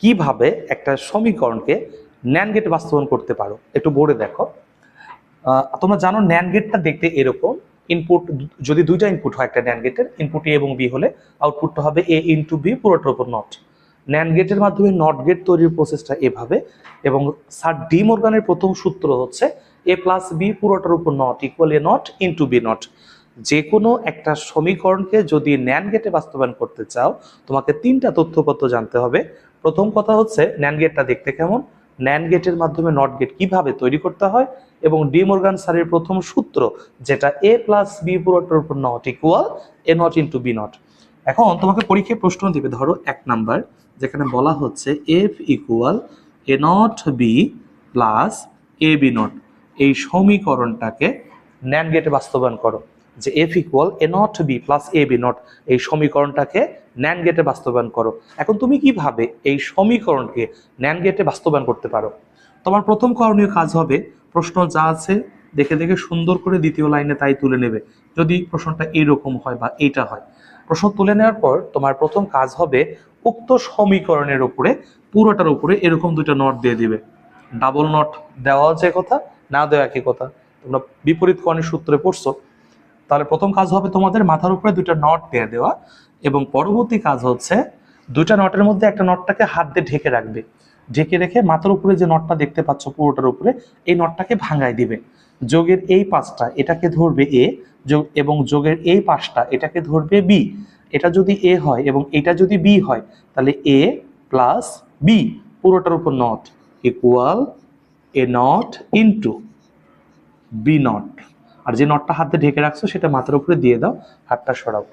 কীভাবে একটা সমীকরণকে ন্যান গেট বাস্তবায়ন করতে পারো? একটু বোর্ডে দেখো। তোমরা জানো ন্যান গেটটা দেখতে এরকম। ইনপুট যদি দুইটা ইনপুট হয় একটা ন্যান গেটের ইনপুট এ এবং বি হলে আউটপুটটা হবে এ ইন্টু বি পুরোটার উপর নট ন্যান গেটের মাধ্যমে নট গেট তৈরির প্রসেসটা এভাবে। এবং স্যার ডি মর্গানের প্রথম সূত্র হচ্ছে এ প্লাস বি পুরোটার উপর not equal A not into B not যে কোনো একটা সমীকরণকে যদি ন্যান গেটে বাস্তবায়ন করতে চাও, তোমাকে তিনটা তথ্যপত্র জানতে হবে। প্রথম কথা হচ্ছে ন্যান গেটটা দেখতে কেমন? ন্যান গেটের মাধ্যমে নট গেট কীভাবে তৈরি করতে হয়? এবং ডি মর্গান স্যারের প্রথম সূত্র, যেটা এ প্লাস বি পুরোটার উপর not equal A not into B not এখন তোমাকে পরীক্ষায় প্রশ্ন দিবে, ধরো এক নাম্বার, যেখানে বলা হচ্ছে F equal A not B plus A B not এই সমীকরণটাকে ন্যান গেটে বাস্তবায়ন করো। যে F equal A not B plus A B not এই সমীকরণটাকে ন্যান গেটে বাস্তবায়ন করো। এখন তুমি কীভাবে এই সমীকরণকে ন্যান গেটে বাস্তবায়ন করতে পারো? তোমার প্রথম করণীয় কাজ হবে, প্রশ্ন যা আছে দেখে দেখে সুন্দর করে দ্বিতীয় লাইনে তাই তুলে নেবে। যদি প্রশ্নটা এইরকম হয় বা এইটা হয়। প্রশ্ন তুলে নেওয়ার পর তোমার প্রথম কাজ হবে, উক্ত সমীকরণের উপরে, পুরোটার উপরে এরকম দুটো নট দিয়ে দিবে। ডাবল নট দেওয়া যে কথা না দেওয়া একই কথা। তোমরা বিপরীত কর্ণের সূত্রে পড়ছো। তাহলে প্রথম কাজ হবে তোমাদের মাথার উপরে দুটো নট দিয়ে দেওয়া এবং পরবর্তী কাজ হচ্ছে দুইটা নটের মধ্যে একটা নটটাকে হাত দিয়ে ঢেকে রাখবে। ঢেকে রেখে মাথার উপরে যে নটটা দেখতে পাচ্ছ পুরোটার উপরে, এই নটটাকে ভাঙায় দিবে। যোগের এই পাঁচটা এটাকে ধরবে এ, যোগ এবং যোগের এই পাঁচটা এটাকে ধরবে বি। এটা যদি এ হয় এবং এটা যদি বি হয়, তাহলে এ প্লাস বি পুরোটার উপর not equal A not into B not আর যে নটটা হাতে ঢেকে রাখছো, সেটা মাথার উপরে দিয়ে দাও, হাতটা সরাও।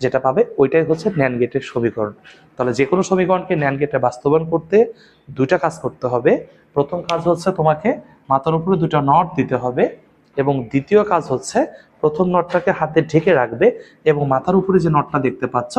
যেটা পাবে, ওইটাই হচ্ছে ন্যান গেটের সমীকরণ। তাহলে যে কোনো সমীকরণকে ন্যান গেটে বাস্তবায়ন করতে দুইটা কাজ করতে হবে। প্রথম কাজ হচ্ছে তোমাকে মাথার উপরে দুটা নট দিতে হবে এবং দ্বিতীয় কাজ হচ্ছে প্রথম নটটাকে হাতে ঢেকে রাখবে এবং মাথার উপরে যে নটটা দেখতে পাচ্ছ,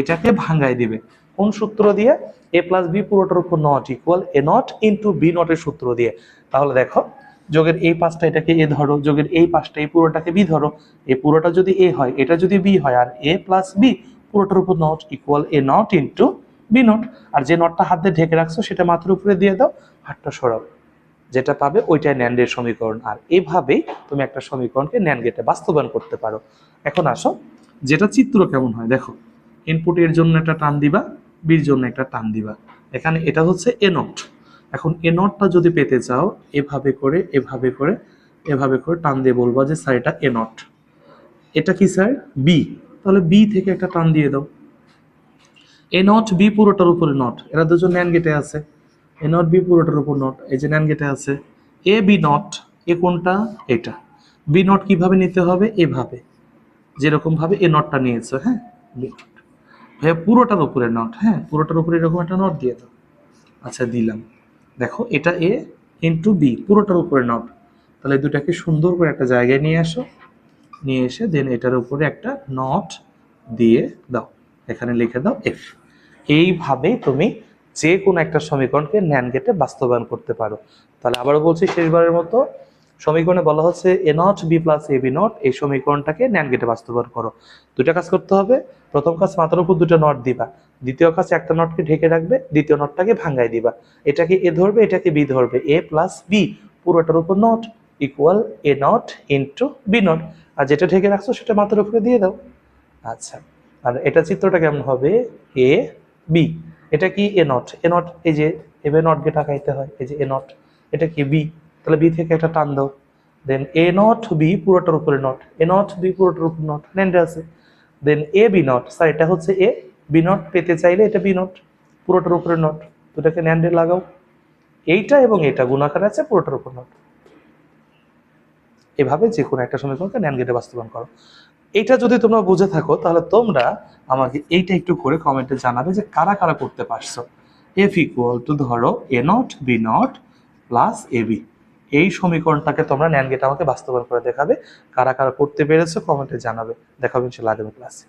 এটাকে ভাঙ্গাই দিবে। কোন সূত্র দিয়ে? এ প্লাস বি পুরোটার উপর not equal A not into B নটের সূত্র দিয়ে। তাহলে দেখো যোগের এই পাঁচটা এটাকে এ ধরো, যোগের এই পাঁচটা, এই পুরোটাকে বি ধরো। এই পুরোটা যদি এ হয়, এটা যদি বি হয়, আর এ প্লাস বি, পুরোটার উপর not equal A not into B not আর যে নটটা হাত দিয়ে ঢেকে রাখছো, সেটা মাথার উপরে দিয়ে দাও, হাতটা সরাও। যেটা পাবে ওইটাই ন্যান্ডের সমীকরণ। আর এইভাবেই তুমি একটা সমীকরণকে ন্যান্ড গেটে বাস্তবায়ন করতে পারো। এখন আসো, যেটা চিত্র কেমন হয়, দেখো। ইনপুট এর জন্য একটা টান দিবা বির জন্য একটা টান দিবা। এখানে এটা হচ্ছে এ নট এখন এ নটটা যদি পেতে চাও, এভাবে করে এভাবে করে এভাবে করে টান দিয়ে বলবা যে স্যার, এটা এ নট। এটা কি স্যার? বি তাহলে বি থেকে একটা টান দিয়ে দাও। এ নট বি পুরোটার উপরে নট এরা দুজন ন্যান গেটে আছে। এ নট বি পুরোটার উপর নট এই যে ন্যান গেটে আছে। এ বি নট এ কোনটা? এটা। বি নট কীভাবে নিতে হবে? এভাবে। যেরকম ভাবে এ নটটা নিয়েছো হ্যাঁ? বি নট ভাইয়া, পুরোটার উপরে নট হ্যাঁ? পুরোটার উপরে এরকম একটা নট দিয়ে দাও। আচ্ছা দিলাম। দেখো, এটা এ ইন্টু বি পুরোটার উপরে নট তাহলে দুটাকে সুন্দর করে একটা জায়গায় নিয়ে আসো। নিয়ে এসে দেন এটার উপরে একটা নট দিয়ে দাও। এখানে লিখে দাও এফ এইভাবেই তুমি যে কোনো একটা সমীকরণকে ন্যান গেটে বাস্তবায়ন করতে পারো। তাহলে আবারও বলছি শেষবারের মতো, সমীকরণে বলা হচ্ছে A not B plus A B not এই সমীকরণটাকে ন্যান গেটে বাস্তবায়ন করো। দুটা কাজ করতে হবে। প্রথম কাজ মাথার উপর দুটো নট দিবা। দ্বিতীয় কাজ একটা নটকে ঢেকে রাখবে, দ্বিতীয় নটটাকে ভাঙ্গাই দিবা। এটাকে এ ধরবে, এটাকে বি ধরবে। এ প্লাস বি পুরোটার উপর not equal A not into B not আর যেটা ঢেকে রাখছো সেটা মাথার উপরে দিয়ে দাও। আচ্ছা আর এটা চিত্রটা কেমন হবে? এ বি এটা কি এ নট এ নট এই যে এভাবে নট গে টাকাইতে হয়, এই যে এ নট এটা কি বি তাহলে বি থেকে একটা টান দাও। দেন এ নট বি পুরোটার উপরে নট এ নট বি পুরোটার উপর নট ন্যান্ডে আছে। Then A B not sir, এটা হচ্ছে এ বি নট পেতে চাইলে এটা বি নট পুরোটার উপরে নট, দুটাকে ন্যান্ডে লাগাও। এইটা এবং এটা গুণাকার আছে, পুরোটার উপর নট। এভাবে যে কোনো একটা সমীকরণকে ন্যান গেটে বাস্তবায়ন করো। এইটা যদি তোমরা বুঝে থাকো, তাহলে তোমরা আমাকে এইটা একটু করে কমেন্টে জানাবে যে কারা কারা করতে পারছ। এফ ইকুয়াল টু ধরো A not B not plus A B এই সমীকরণটাকে তোমরা ন্যান গেটে আমাকে বাস্তবায়ন করে দেখাবে। কারা কারা করতে পেরেছ, কমেন্টে জানাবে। দেখাবে ইনশাল্লাহ আগামী ক্লাসে